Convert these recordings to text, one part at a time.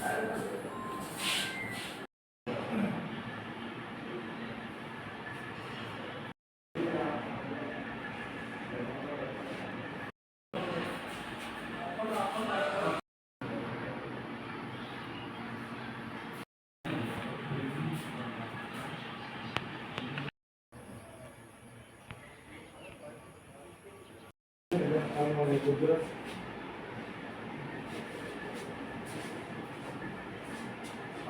Gracias.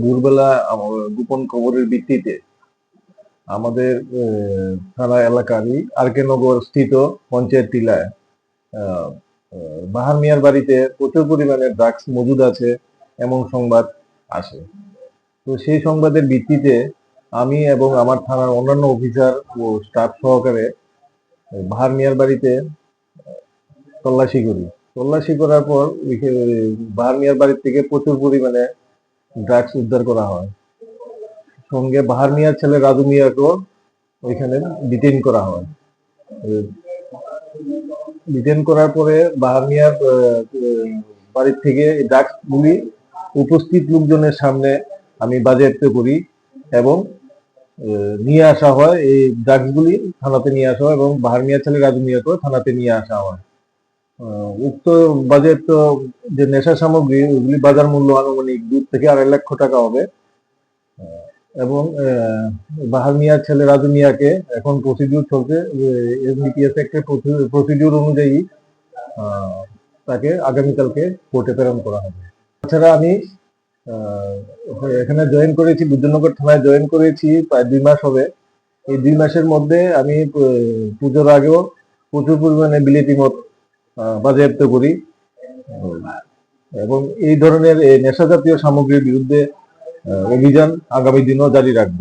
ভোরবেলা গোপন খবরের ভিত্তিতে আমাদের থানা এলাকারই নগর স্থিত পঞ্চায়েত টিলায় বাহার মিয়ার বাড়িতে প্রচুর পরিমাণে ড্রাগস মজুদ আছে এমন সংবাদ আসে। তো সেই সংবাদের ভিত্তিতে আমি এবং আমার থানার অন্যান্য অফিসার ও স্টাফ সহকারে বাহার মিয়ার বাড়িতে তল্লাশি করি। তল্লাশি করার পর বাহার মিয়ার বাড়ির থেকে প্রচুর পরিমাণে ড্রাগস উদ্ধার করা হয়। সঙ্গে বাহার মিয়ার ছেলে রাজু মিয়াকেও ওইখানে ডিটেন করা হয়। ডিটেন করার পরে বাহার মিয়ার বাড়ির থেকে ড্রাগস গুলি উপস্থিত লোকজনের সামনে আমি বাজেয়াপ্ত করি এবং নিয়ে আসা হয়। এই ড্রাগস গুলি থানাতে নিয়ে আসা হয় এবং বাহার মিয়ার ছেলে রাজু মিয়াকেও থানাতে নিয়ে আসা হয়। উক্ত বাজেয়াপ্ত যে নেশা সামগ্রী, ওগুলি বাজার মূল্য আনুমানিক দুই থেকে আড়াই লক্ষ টাকা হবে। এবং বাহার মিয়ার ছেলে রাজু মিয়াকে এখন প্রসিডিউর চলছে এনডিপিএস একটা প্রসিডিউর অনুযায়ী তাকে আগামীকালকে কোর্টে প্রেরণ করা হবে। তাছাড়া আমি এখানে জয়েন করেছি বুদ্ধনগর থানায় জয়েন করেছি, প্রায় দুই মাস হবে। এই দুই মাসের মধ্যে আমি পুজোর আগেও প্রচুর পরিমাণে বিলেতি মত বাজেয়াপ্ত করি। এবং এই ধরনের এই নেশা জাতীয় সামগ্রীর বিরুদ্ধে অভিযান আগামী দিনও জারি রাখব।